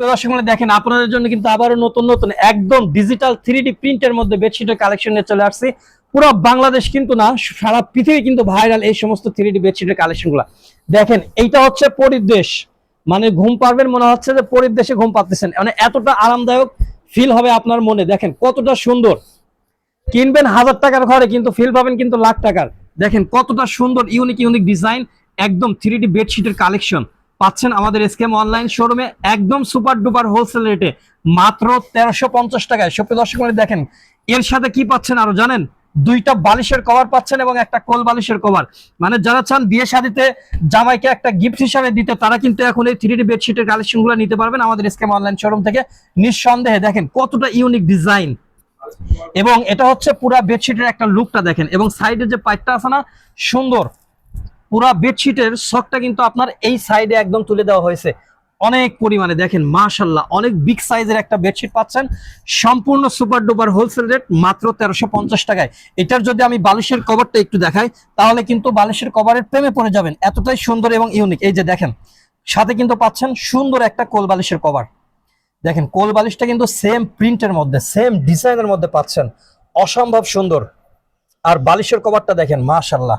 দর্শক বন্ধুরা, দেখেন আপনাদের জন্য কিন্তু আবারও নতুন নতুন একদম ডিজিটাল থ্রি প্রিন্টের মধ্যে বেডশিটের কালেকশন নিয়ে চলে আসছি। পুরো বাংলাদেশ কিন্তু না সারা পৃথিবী কিন্তু ভাইরাল এই সমস্ত থ্রি ডি বেডশিটের কালেকশনগুলা। দেখেন এইটা হচ্ছে পরিদেশ মানে ঘুম পারবেন মনে হচ্ছে যে পরিদেশে ঘুম পাচ্ছেন মানে এতটা আরামদায়ক ফিল হবে আপনার মনে। দেখেন কতটা সুন্দর। কিনবেন হাজার টাকার ঘরে কিন্তু ফিল পাবেন কিন্তু লাখ টাকার। দেখেন কতটা সুন্দর ইউনিক ইউনিক ডিজাইন একদম থ্রি ডি বেডশিটের কালেকশন পাচ্ছেন আমাদের এসকেম অনলাইন শোরুমে একদম সুপার ডুপার হোলসেল রেটে মাত্র তেরোশো পঞ্চাশ টাকায়। সত্যি দর্শক দেখেন, এর সাথে কি পাচ্ছেন আরও জানেন? দুইটা বালিশের কভার পাচ্ছেন এবং একটা কোল বালিশের কভার মানে যারা চান বিয়ে শাদিতে জামাইকে একটা গিফট হিসাবে দিতে, তারা কিন্তু এখন এই থ্রি ডি বেডশিটের কালেকশনগুলো নিতে পারবেন আমাদের এসকেম অনলাইন শোরুম থেকে। নিঃসন্দেহে, দেখেন, কতটা ইউনিক ডিজাইন এবং এটা হচ্ছে পুরা বেডশিটের একটা লুকটা দেখেন। এবং সাইডে যে পাইপটা আছে না, সুন্দর। পুরা বেডশিটের শখটা কিন্তু আপনার এই সাইডে একদম তুলে দেওয়া হয়েছে। অনেক পরিমাণে দেখেন মাশাল্লাহ অনেক বিগ সাইজের একটা বেডশিট পাচ্ছেন। সম্পূর্ণ সুপার ডুপার হোলসেল রেট মাত্র তেরোশো পঞ্চাশ টাকায়। এটার যদি আমি বালিশের কভারটা একটু দেখাই, তাহলে কিন্তু বালিশের কভারের প্রেমে পড়ে যাবেন। এতটাই সুন্দর এবং ইউনিক এই যে দেখেন, সাথে কিন্তু পাচ্ছেন সুন্দর একটা কোল বালিশের কভার দেখেন, কোল বালিশটা কিন্তু সেম প্রিন্টের মধ্যে সেম ডিজাইনের মধ্যে পাচ্ছেন। অসম্ভব সুন্দর। আর বালিশের কভারটা দেখেন মাশাল্লাহ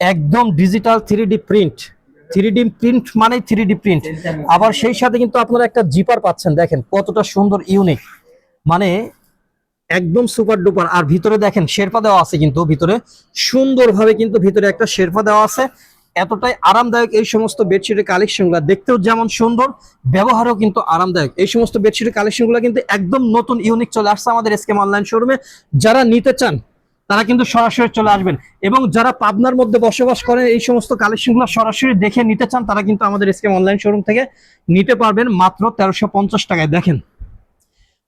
একদম digital three D print three D print মানে থ্রি ডি প্রিন্ট আবার সেই সাথে কিন্তু আপনারা একটা জিপার পাচ্ছেন, দেখেন কতটা সুন্দর ইউনিক মানে একদম সুপার ডুপার আর ভিতরে দেখেন, শেরপা দেওয়া আছে কিন্তু ভিতরে। সুন্দরভাবে কিন্তু ভিতরে একটা শেরপা দেওয়া আছে। এতটাই আরামদায়ক এই সমস্ত বেডশিটের কালেকশনগুলো দেখতেও যেমন সুন্দর, ব্যবহারও কিন্তু আরামদায়ক। এই সমস্ত বেডশিটের কালেকশনগুলো কিন্তু একদম নতুন ইউনিক চলে আসছে আমাদের এসকেম অনলাইন শোরুমে যারা নিতে চান তারা কিন্তু সরাসরি চলে আসবেন। এবং যারা পাবনার মধ্যে বসবাস করেন এই সমস্ত কালেকশনগুলো সরাসরি দেখে নিতে চান, তারা কিন্তু আমাদের এসকেম অনলাইন শোরুম থেকে নিতে পারবেন মাত্র তেরোশো পঞ্চাশ টাকায়। দেখেন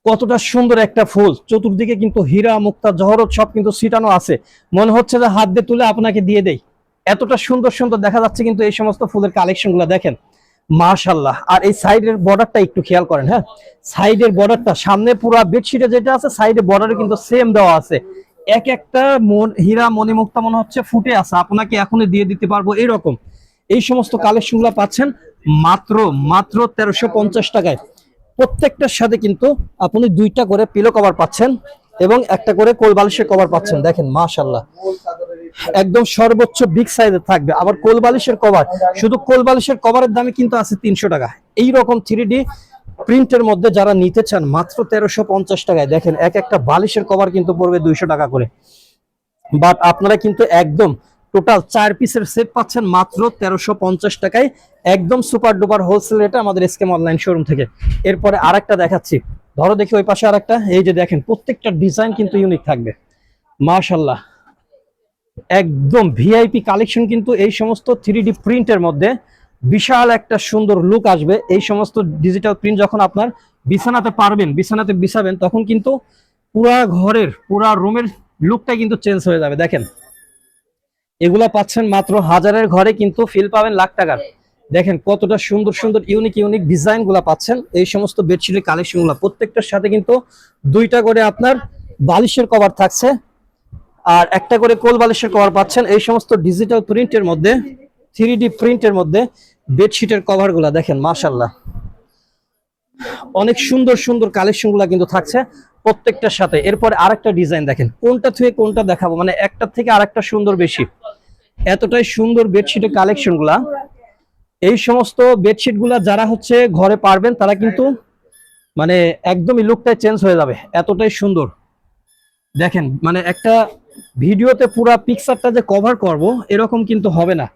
কতটা সুন্দর একটা ফুল। চতুর্দিকে কিন্তু হীরা, মুক্তা, জহরত সব কিন্তু ছিটানো আছে। মনে হচ্ছে যে হাত দিয়ে তুলে আপনাকে দিয়ে দেই। এতটা সুন্দর সুন্দর দেখা যাচ্ছে কিন্তু এই সমস্ত ফুলের কালেকশনগুলা, দেখেন। মাশাল্লাহ আর এই সাইডের বর্ডারটা একটু খেয়াল করেন হ্যাঁ? সাইডের বর্ডারটা সামনে পুরা বেডশিটে যেটা আছে সাইডে বর্ডারে কিন্তু সেম দেওয়া আছে। এক একটা মন, হীরা মণিমুক্তা মনে হচ্ছে ফুটে আছে। আপনাকে এখনই দিয়ে দিতে পারব এরকম এই সমস্ত কালেকশনগুলা পাচ্ছেন মাত্র মাত্র তেরোশো পঞ্চাশ টাকায়। প্রত্যেকটার সাথে কিন্তু আপনি দুইটা করে পিলো কভার পাচ্ছেন এবং একটা করে কোল বালিশের কভার পাচ্ছেন। দেখেন মাশাল্লাহ একদম সর্বোচ্চ বিগ সাইজের থাকবে। আবার কোল বালিশের কভার শুধু কোল বালিশের কভারের দামে কিন্তু আছে তিনশো টাকা। এই রকম থ্রি ডি প্রিন্টের মধ্যে যারা নিতে চান, মাত্র তেরোশো পঞ্চাশ টাকায়। দেখেন, এক একটা বালিশের কভার কিন্তু পড়বে দুইশো টাকা করে। বাট আপনারা কিন্তু একদম টোটাল চার পিসের সেট পাচ্ছেন মাত্র তেরোশো পঞ্চাশ টাকায়। একদম সুপার ডুপার হোলসেল রেটে আমাদের এসকেম অনলাইন শোরুম থেকে। এরপরে আরেকটা দেখাচ্ছি। ধরো দেখি ওই পাশে আরেকটা। এই যে দেখেন, প্রত্যেকটা ডিজাইন কিন্তু ইউনিক থাকবে। মাশাল্লাহ একদম ভিআইপি কালেকশন কিন্তু এই সমস্ত থ্রি ডি প্রিন্টের মধ্যে বিশাল একটা সুন্দর লুক আসবে। এই সমস্ত ডিজিটাল প্রিন্ট যখন আপনার বিছানাতে পারবেন, বিছানাতে বিছাবেন, তখন কিন্তু পুরা ঘরের, পুরা রুমের লুকটা কিন্তু চেঞ্জ হয়ে যাবে। দেখেন, এগুলা পাচ্ছেন মাত্র হাজারের ঘরে কিন্তু ফিল পাবেন লাখ টাকার। দেখেন, কতটা সুন্দর সুন্দর ইউনিক ইউনিক ডিজাইনগুলা পাচ্ছেন। এই সমস্ত বেডশিটের কালেকশনগুলা প্রত্যেকটার সাথে কিন্তু দুইটা করে আপনার বালিশের কভার থাকছে। আর একটা করে কোল বালিশের কভার পাচ্ছেন। এই সমস্ত ডিজিটাল প্রিন্টের মধ্যে থ্রি ডি প্রিন্টের মধ্যে বেডশিটের কভারগুলা দেখেন মাশাল্লাহ অনেক সুন্দর সুন্দর কালেকশনগুলা কিন্তু থাকছে প্রত্যেকটার সাথে। এরপরে আরেকটা ডিজাইন দেখেন, কোনটা থেকে কোনটা দেখাবো? মানে একটা থেকে আরেকটা সুন্দর বেশি এতটাই সুন্দর বেডশিটের কালেকশনগুলা এই সমস্ত বেডশিটগুলা যারা হচ্ছে ঘরে পারবেন, তারা কিন্তু মানে একদমই লুকটাই চেঞ্জ হয়ে যাবে। এতটাই সুন্দর। দেখেন মানে একটা ভিডিওতে পুরা পিকচারটা যে কভার করব, এরকম কিন্তু হবে না।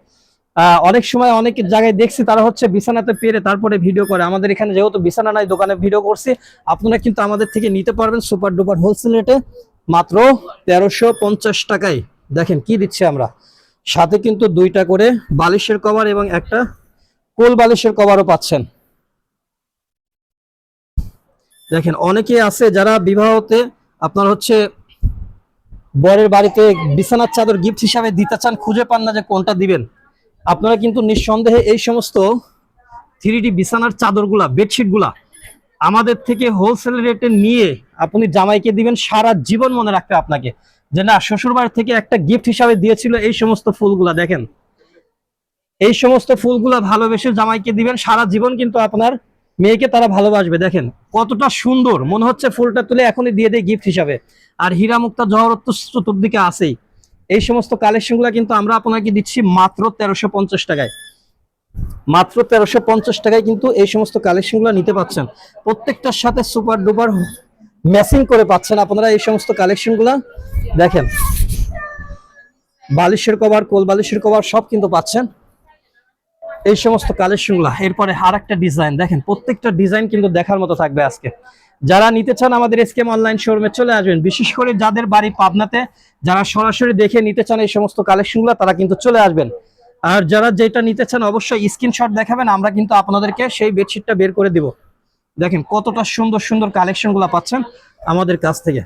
অনেক সময় অনেক জায়গায় দেখছি তারা হচ্ছে বিছানাতে পেরে তারপরে ভিডিও করে। আমাদের এখানে যেহেতু বিছানা নাই, দোকানে ভিডিও করছি, আপনারা কিন্তু আমাদের থেকে নিতে পারবেন সুপার ডুপার হোলসেল রেটে মাত্র তেরোশো পঞ্চাশ টাকায়। দেখেন কি দিচ্ছি আমরা। সাথে কিন্তু দুইটা করে বালিশের কভার এবং একটা কোল বালিশের কভারও পাচ্ছেন। দেখেন অনেকে আছে যারা বিবাহতে আপনার হচ্ছে বরের বাড়িতে বিছানার চাদর গিফট হিসাবে দিতে চান, খুঁজে পান না যে কোনটা দিবেন। আপনারা কিন্তু নিঃসন্দেহে এই সমস্ত থ্রি ডি বিছানার চাদরগুলা, বেডশিটগুলা আমাদের থেকে হোলসেল রেটে নিয়ে আপনি জামাইকে দিবেন, সারা জীবন মনে রাখবে আপনাকে যে না শ্বশুর বাড়ি থেকে একটা গিফট হিসাবে দিয়েছিল এই সমস্ত ফুলগুলা, দেখেন। এই সমস্ত ফুলগুলা ভালোবেসে জামাইকে দিবেন, সারা জীবন কিন্তু আপনার মেয়েকে তারা ভালোবাসবে, দেখেন। কতটা সুন্দর, মনে হচ্ছে ফুলটা তুলে এখনই দিয়ে দেয় গিফট হিসাবে। আর হীরা মুক্তা জহরত চতুর্দিকে আছেই। এই সমস্ত কালেকশনগুলা কিন্তু আমরা আপনাকে দিচ্ছি মাত্র তেরোশো পঞ্চাশ টাকায়। মাত্র তেরোশো পঞ্চাশ টাকায় কিন্তু এই সমস্ত কালেকশনগুলো নিতে পাচ্ছেন। প্রত্যেকটার সাথে সুপার ডুপার ম্যাচিং করে পাচ্ছেন আপনারা এই সমস্ত কালেকশনগুলা। দেখেন, বালিশের কভার কোল বালিশের কভার সব কিন্তু পাচ্ছেন। এই সমস্ত কালেকশনগুলা, এরপরে আর একটা ডিজাইন দেখেন, প্রত্যেকটা ডিজাইন কিন্তু দেখার মতো থাকবে আজকে। যারা নিতে চান আমাদের এসকেম অনলাইন শোরুমে চলে আসবেন। বিশেষ করে যাদের বাড়ি পাবনাতে, যারা সরাসরি দেখে নিতে চান এই সমস্ত কালেকশনগুলা তারা কিন্তু চলে আসবেন। আর যারা যেটা নিতে চান অবশ্যই স্ক্রিনশট দেখাবেন, আমরা কিন্তু আপনাদেরকে সেই বেডশিটটা বের করে দিব। দেখেন কতটা সুন্দর সুন্দর কালেকশনগুলা পাচ্ছেন আমাদের কাছ থেকে।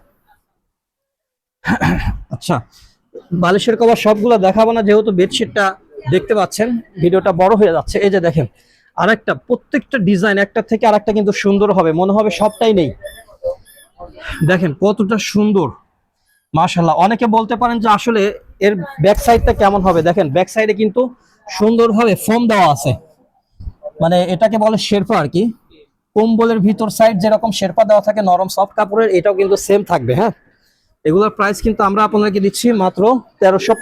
আচ্ছা বালিশের কভার সবগুলো দেখাবো না, যেহেতু বেডশিটটা দেখতে পাচ্ছেন, ভিডিওটা বড় হয়ে যাচ্ছে। এই যে দেখেন আরেকটা, প্রত্যেকটা ডিজাইন একটা থেকে আরেকটা কিন্তু সুন্দর হবে, মনে হবে সবটাই নেই। দেখেন কতটা সুন্দর মাশাল্লাহ অনেকে বলতে পারেন যে আসলে এর ব্যাক সাইডটা কেমন হবে? দেখেন ব্যাক সাইডে কিন্তু সুন্দরভাবে ফোম দেওয়া আছে। মানে এটাকে বলে শেরপা আর কি। কম্বলের ভিতর সাইড যেরকম শেরপা দেওয়া থাকে, নরম সফট কাপড়ের, এটাও কিন্তু সেম থাকবে হ্যাঁ? এগুলোর প্রাইস কিন্তু আমরা আপনাকে দিচ্ছি মাত্র তেরোশো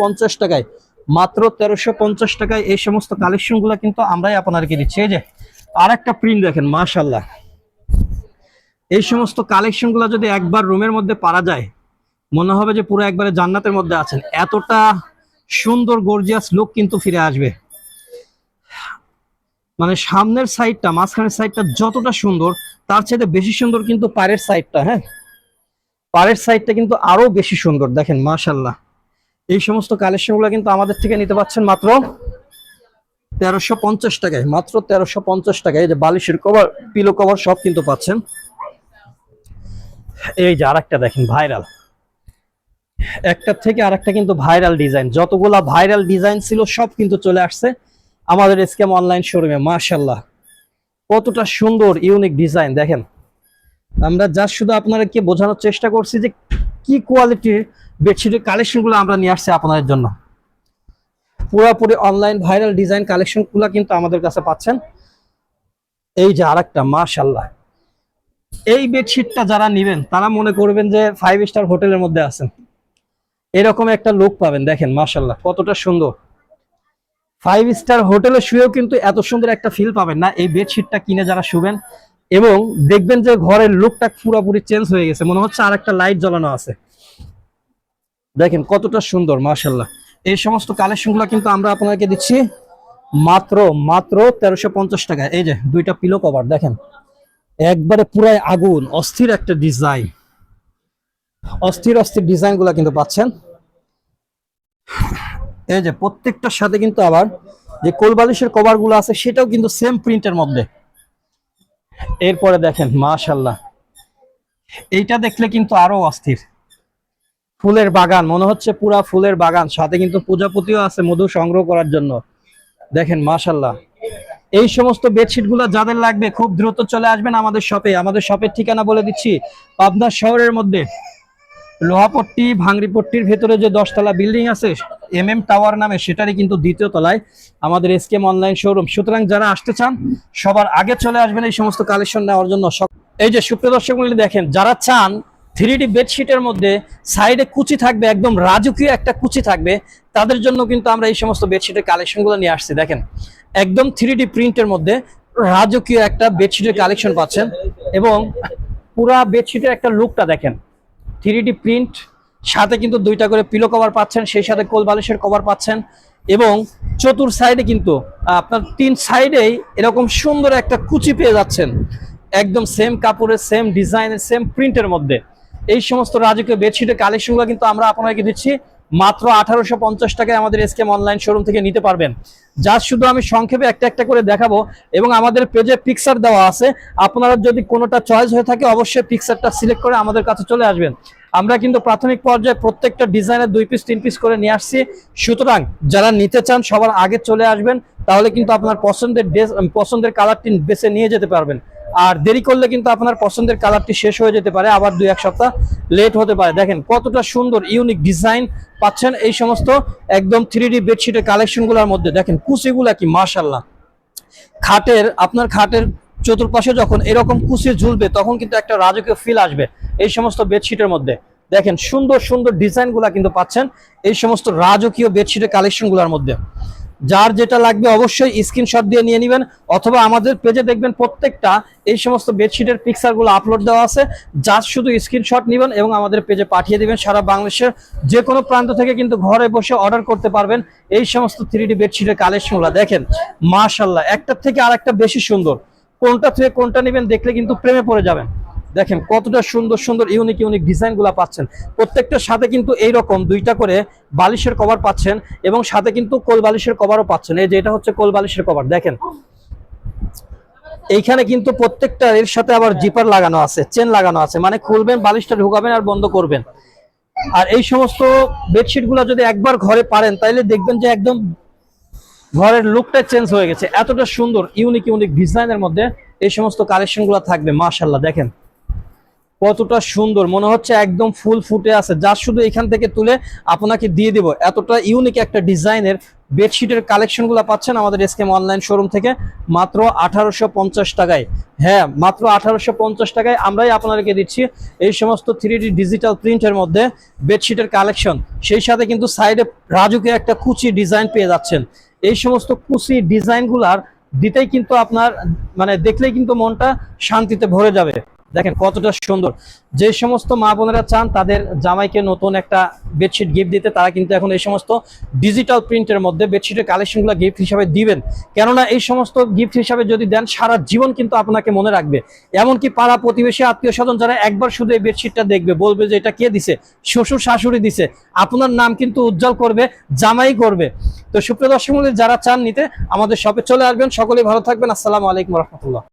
টাকায়। মাত্র তেরোশো পঞ্চাশ টাকায় এই সমস্ত কালেকশনগুলো কিন্তু আমরাই আপনাদেরকে দিচ্ছি। এই যে আর একটা প্রিন্ট দেখেন মাশাল্লাহ এই সমস্ত কালেকশনগুলো যদি একবার রুমের মধ্যে পারা যায়, মনে হবে যে পুরো একবারে জান্নাতের মধ্যে আছেন। এতটা সুন্দর গর্জিয়াস লুক কিন্তু ফিরে আসবে। মানে সামনের সাইডটা মাঝখানের সাইডটা যতটা সুন্দর, তার চাইতে বেশি সুন্দর কিন্তু পায়ের সাইডটা হ্যাঁ? পাড়ের সাইডটা কিন্তু আরও বেশি সুন্দর, দেখেন মাশাল্লাহ এই সমস্ত কালেকশনগুলো কিন্তু আমাদের থেকে নিতে পাচ্ছেন মাত্র তেরোশো পঞ্চাশ টাকায়, মাত্র তেরোশো পঞ্চাশ টাকায়। এই যে বালিশের কভার পিলো কভার সব কিন্তু পাচ্ছেন। এই যে আরেকটা দেখেন ভাইরাল একটা থেকে আরেকটা কিন্তু ভাইরাল ডিজাইন যতগুলা ভাইরাল ডিজাইন ছিল সব কিন্তু চলে আসছে আমাদের স্ক্যাম অনলাইন শোরুমে মাশাল্লাহ কতটা সুন্দর ইউনিক ডিজাইন দেখেন। আমরা যা শুধু আপনাদেরকে বোঝানোর চেষ্টা করছি যে কি কোয়ালিটির বেডশিটের কালেকশনগুলো আমরা নিয়ে আসছি আপনাদের জন্য? পুরোপুরি অনলাইন ভাইরাল ডিজাইন কালেকশনগুলো কিন্তু আমাদের কাছে পাচ্ছেন। এই যে আরেকটা মাশাল্লাহ এই বেডশিটটা যারা নেবেন, তারা মনে করবেন যে ফাইভ স্টার হোটেলের মধ্যে আছেন। এরকম একটা লুক পাবেন, দেখেন মাশাল্লাহ কতটা সুন্দর। ফাইভ স্টার হোটেলে শুয়েও কিন্তু এত সুন্দর একটা ফিল পাবেন না। এই বেডশিটটা কিনে যারা শুবেন এবং দেখবেন যে ঘরের লুকটা পুরোপুরি চেঞ্জ হয়ে গেছে। মনে হচ্ছে আর একটা লাইট জ্বালানো আছে। দেখেন কতটা সুন্দর মাশাল্লাহ এই সমস্ত কালেকশনগুলো কিন্তু আমরা আপনাকে দিচ্ছি মাত্র মাত্র তেরোশো পঞ্চাশ টাকা। এই যে দুইটা পিলো কভার দেখেন। একবারে পুরাই আগুন, অস্থির একটা ডিজাইন অস্থির অস্থির ডিজাইনগুলা কিন্তু পাচ্ছেন। এই যে প্রত্যেকটার সাথে কিন্তু আবার যে কোলবালিশের কভারগুলো আছে, সেটাও কিন্তু সেম প্রিন্টের মধ্যে। এরপরে দেখেন মাশাল্লাহ এইটা দেখলে কিন্তু আরও অস্থির। ফুলের বাগান, মনে হচ্ছে পুরা ফুলের বাগান, সাথে কিন্তু পূজাপতিও আছে মধু সংগ্রহ করার জন্য। দেখেন মাশাল্লাহ এই সমস্ত বেডশিটগুলো যাদের লাগবে খুব দ্রুত চলে আসবেন আমাদের শপে। আমাদের শপের ঠিকানা বলে দিচ্ছি, পাবনা শহরের মধ্যে। লোহাপট্টি, ভাঙড়িপট্টির ভেতরে যে দশতলা বিল্ডিং আছে এম এম টাওয়ার নামে সেটারই কিন্তু দ্বিতীয় তলায় আমাদের এসকেম অনলাইন শোরুম সুতরাং যারা আসতে চান, সবার আগে চলে আসবেন এই সমস্ত কালেকশন নেওয়ার জন্য। এই যে সুপ্রিয় দর্শক দেখেন, যারা চান থ্রি ডি বেডশিটের মধ্যে সাইডে কুচি থাকবে, একদম রাজকীয় একটা কুচি থাকবে, তাদের জন্য কিন্তু আমরা এই সমস্ত বেডশিটের কালেকশনগুলো নিয়ে আসছি। দেখেন, একদম থ্রি ডি প্রিন্টের মধ্যে রাজকীয় একটা বেডশিটের কালেকশন পাচ্ছেন এবং পুরা বেডশিটের একটা লুকটা দেখেন। থ্রি ডি প্রিন্ট সাথে কিন্তু দুইটা করে পিলো কভার পাচ্ছেন, সেই সাথে কোল বালিশের কভার পাচ্ছেন এবং চতুর সাইডে কিন্তু আপনার তিন সাইডেই এরকম সুন্দর একটা কুচি পেয়ে যাচ্ছেন। একদম সেম কাপড়ের সেম ডিজাইনের সেম প্রিন্টের মধ্যে। এই সমস্ত রাজকীয় বেডশিটের কালেকশনগুলো কিন্তু আমরা আপনাকে দিচ্ছি। মাত্র আঠারোশো পঞ্চাশ টাকায় আমাদের এসকেম অনলাইন শোরুম থেকে নিতে পারবেন। যা শুধু আমি সংক্ষেপে একটা একটা করে দেখাবো এবং আমাদের পেজে পিকচার দেওয়া আছে। আপনারা যদি কোনোটা চয়েস হয়ে থাকে, অবশ্যই পিকচারটা সিলেক্ট করে আমাদের কাছে চলে আসবেন। আমরা কিন্তু প্রাথমিক পর্যায়ে প্রত্যেকটা ডিজাইনের দুই পিস তিন পিস করে নিয়ে আসছি। সুতরাং যারা নিতে চান, সবার আগে চলে আসবেন, তাহলে কিন্তু আপনার পছন্দের ড্রেস পছন্দের কালারটি বেছে নিয়ে যেতে পারবেন। আর দেরি করলে কিন্তু আপনার পছন্দের কালারটি শেষ হয়ে যেতে পারে, আবার দুই, এক সপ্তাহ লেট হতে পারে। দেখেন কতটা সুন্দর ইউনিক ডিজাইন পাচ্ছেন এই সমস্ত একদম থ্রি ডি বেডশিটের কালেকশনগুলোর মধ্যে। দেখেন কুচিগুলা কি মাশাল্লাহ খাটের, আপনার খাটের চতুর্পাশে যখন এরকম কুচি ঝুলবে, তখন কিন্তু একটা রাজকীয় ফিল আসবে এই সমস্ত বেডশিটের মধ্যে। দেখেন সুন্দর সুন্দর ডিজাইনগুলা কিন্তু পাচ্ছেন এই সমস্ত রাজকীয় বেডশিটের কালেকশনগুলার মধ্যে। যার যেটা লাগবে অবশ্যই স্ক্রিনশট দিয়ে নিয়ে নেবেন, অথবা আমাদের পেজে দেখবেন প্রত্যেকটা এই সমস্ত বেডশিটের পিকচারগুলো আপলোড দেওয়া আছে। যার শুধু স্ক্রিনশট নেবেন এবং আমাদের পেজে পাঠিয়ে দিবেন, সারা বাংলাদেশের যে কোনো প্রান্ত থেকে কিন্তু ঘরে বসে অর্ডার করতে পারবেন এই সমস্ত থ্রি ডি বেডশিটের কালেকশনগুলা দেখেন মাশাল্লাহ একটার থেকে আরেকটা বেশি সুন্দর। কোনটা থেকে কোনটা নেবেন দেখলে কিন্তু প্রেমে পড়ে যাবেন। দেখেন কতটা সুন্দর সুন্দর ইউনিক ইউনিক ডিজাইনগুলা পাচ্ছেন। প্রত্যেকটার সাথে কিন্তু এইরকম দুইটা করে বালিশের কভার পাচ্ছেন এবং সাথে কিন্তু কোল বালিশের কভারও পাচ্ছেন। এই যে এটা হচ্ছে কোল বালিশের কভার দেখেন। এইখানে কিন্তু প্রত্যেকটা এর সাথে আবার জিপার লাগানো আছে চেন লাগানো আছে। মানে খুলবেন, বালিশটা ঢুকাবেন আর বন্ধ করবেন। আর এই সমস্ত বেডশিটগুলা যদি একবার ঘরে পারেন, তাইলে দেখবেন যে একদম ঘরের লুকটা চেঞ্জ হয়ে গেছে। এতটা সুন্দর ইউনিক ইউনিক ডিজাইনের মধ্যে এই সমস্ত কালেকশনগুলো থাকবে মাশাল্লাহ দেখেন। কতটা সুন্দর, মনে হচ্ছে একদম ফুল ফুটে আছে। যা শুধু এখান থেকে তুলে আপনাকে দিয়ে দিব। এতটা ইউনিক একটা ডিজাইনের বেডশিটের কালেকশনগুলো পাচ্ছেন আমাদের এসকেম অনলাইন শোরুম থেকে মাত্র আঠারোশো পঞ্চাশ টাকায়। হ্যাঁ মাত্র আঠারোশো পঞ্চাশ টাকায় আমরাই আপনাদেরকে দিচ্ছি এই সমস্ত থ্রি ডিজিটাল প্রিন্টের মধ্যে বেডশিটের কালেকশন সেই সাথে কিন্তু সাইডে রাজুকে একটা কুচি ডিজাইন পেয়ে যাচ্ছেন। এই সমস্ত কুচি ডিজাইনগুলার দিতেই কিন্তু আপনার মানে দেখলেই কিন্তু মনটা শান্তিতে ভরে যাবে। দেখেন কতটা সুন্দর। যে সমস্ত মা বোনেরা চান তাদের জামাইকে নতুন একটা বেডশিট গিফট দিতে, তারা কিন্তু এখন এই সমস্ত ডিজিটাল প্রিন্টের মধ্যে বেডশিটের কালেকশনগুলো গিফট হিসাবে দিবেন। কেননা এই সমস্ত গিফট হিসাবে যদি দেন, সারা জীবন কিন্তু আপনাকে মনে রাখবে। এমনকি পাড়া প্রতিবেশী, আত্মীয় স্বজন যারা একবার শুধু এই বেডশিটটা দেখবে, বলবে যে এটা কে দিছে? শ্বশুর শাশুড়ি দিছে। আপনার নাম কিন্তু উজ্জ্বল করবে, জামাই করবে। তো সুপ্রিয় দর্শক যারা চান নিতে, আমাদের শপে চলে আসবেন। সকলেই ভালো থাকবেন। আসসালামু আলাইকুম রহমতুল্লাহ।